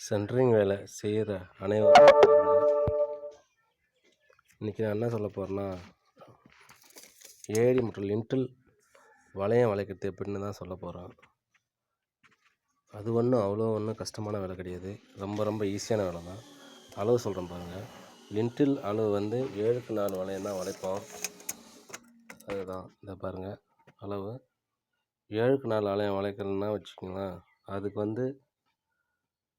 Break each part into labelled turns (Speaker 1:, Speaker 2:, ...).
Speaker 1: Centring வேலை செய்கிற அனைவரும் இன்றைக்கி நான் என்ன சொல்ல போகிறேன்னா ஏடி மற்றும் லின்டில் வளையம் வளைக்கிறது எப்படின்னு தான் சொல்ல போகிறேன் அது ஒன்றும் அவ்வளோ ஒன்றும் கஷ்டமான வேலை கிடையாது. ரொம்ப ரொம்ப ஈஸியான வேலை தான். அளவு சொல்கிறேன் பாருங்கள் லின்டில் அளவு வந்து ஏழுக்கு நாலு வளையம் தான் வளைப்போம். அதுதான். இதை பாருங்கள் அளவு. ஏழுக்கு நாலு வளையம் வளைக்கணும்னா வச்சுக்கோங்களேன் அதுக்கு வந்து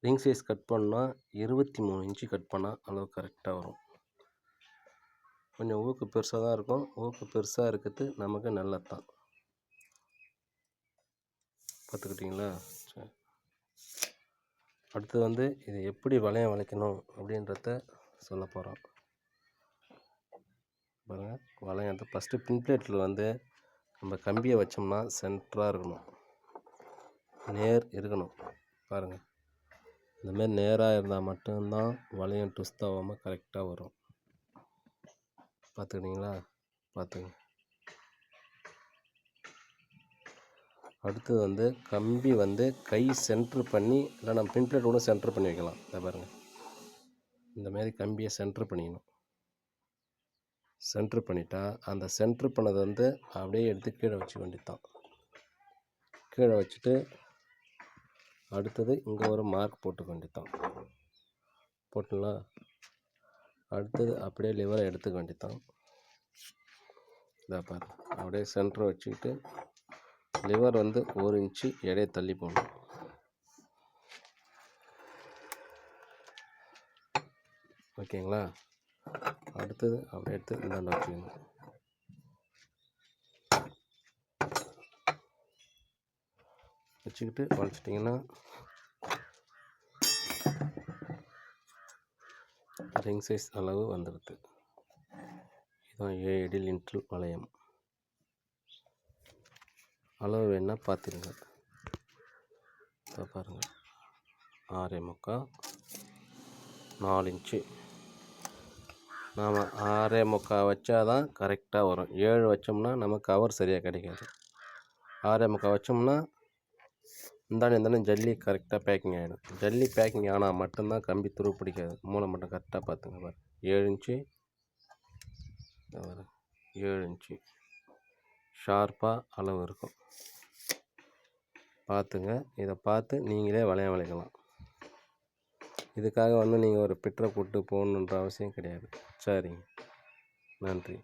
Speaker 1: ரிங் சைஸ் கட் பண்ணால் இருபத்தி மூணு இன்ச்சு கட் பண்ணால் அளவு கரெக்டாக வரும். கொஞ்சம் ஊக்கு பெருசாக தான் இருக்கும். ஊக்கு பெருசாக இருக்கிறது நமக்கு நல்லது தான் பார்த்துக்கிட்டிங்களா? சரி. அடுத்து வந்து இது எப்படி வளையம் வளைக்கணும் அப்படின்றத சொல்ல போகிறோம் பாருங்கள் வளையம் ஃபஸ்ட்டு பின் பிளேட்டில் வந்து நம்ம கம்பியை வச்சோம்னா சென்டராக இருக்கணும். நேர் இருக்கணும். பாருங்கள் இந்தமாரி நேராக இருந்தால் மட்டும்தான் வளையம் ட்விஸ்ட் ஆகாமல் கரெக்டாக வரும். பார்த்துக்கிட்டிங்களா பார்த்துங்க அடுத்தது வந்து கம்பி வந்து கை சென்ட்ரு பண்ணி இல்லை நம்ம பின் பிளேட் கூட சென்ட்ரு பண்ணி வைக்கலாம். இதை பாருங்கள் இந்தமாரி கம்பியை சென்ட்ரு பண்ணிக்கணும். சென்ட்ரு பண்ணிட்டா அந்த சென்ட்ரு பண்ணதை வந்து அப்படியே எடுத்து கீழே வச்சுக்க வேண்டியது தான் கீழே வச்சுட்டு அடுத்தது இங்கே ஒரு மார்க் போட்டுக்க வேண்டியதான் போட்டலாம் அடுத்தது அப்படியே லிவரை எடுத்துக்க வேண்டியதான் இதை பாரு. அப்படியே சென்டர் வச்சுக்கிட்டு லிவர் வந்து ஒரு இன்ச்சு எடையை தள்ளி போடணும். ஓகேங்களா அடுத்தது அப்படியே எடுத்து இந்தாண்ட வச்சுக்கணும் வச்சுக்கிட்டு வளைச்சிட்டிங்கன்னா ரிங் சைஸ் அளவு வந்துடுது. இதுதான் ஏழு அடி லின்ட்ரு வளையம். அளவு வேணால் பார்த்துருங்க இப்போ பாருங்கள் ஆறே முக்கால் நாலு இன்ச்சு. நாம் ஆறே முக்கால் வச்சா தான் கரெக்டாக வரும். ஏழு வச்சோம்னா நமக்கு கவர் சரியாக கிடைக்காது. ஆறே முக்கால் வச்சோம்னா இந்தாண்ட இந்தாண்ட ஜல்லி கரெக்டாக பேக்கிங் ஆகிடும் ஜல்லி பேக்கிங் ஆனால் மட்டும்தான் கம்பி துரு பிடிக்காது. மூளை மட்டும் கரெக்டாக பார்த்துங்க பாரு. ஏழு இன்ச்சு. ஏழு இன்ச்சு. ஷார்ப்பாக அளவு இருக்கும். பார்த்துங்க. இதை பார்த்து நீங்களே வளையம் வளைக்கலாம். இதுக்காக வந்து நீங்கள் ஒரு பிட்டரை கூப்பிட்டு போகணுன்ற அவசியம் கிடையாது. சரிங்க. நன்றி.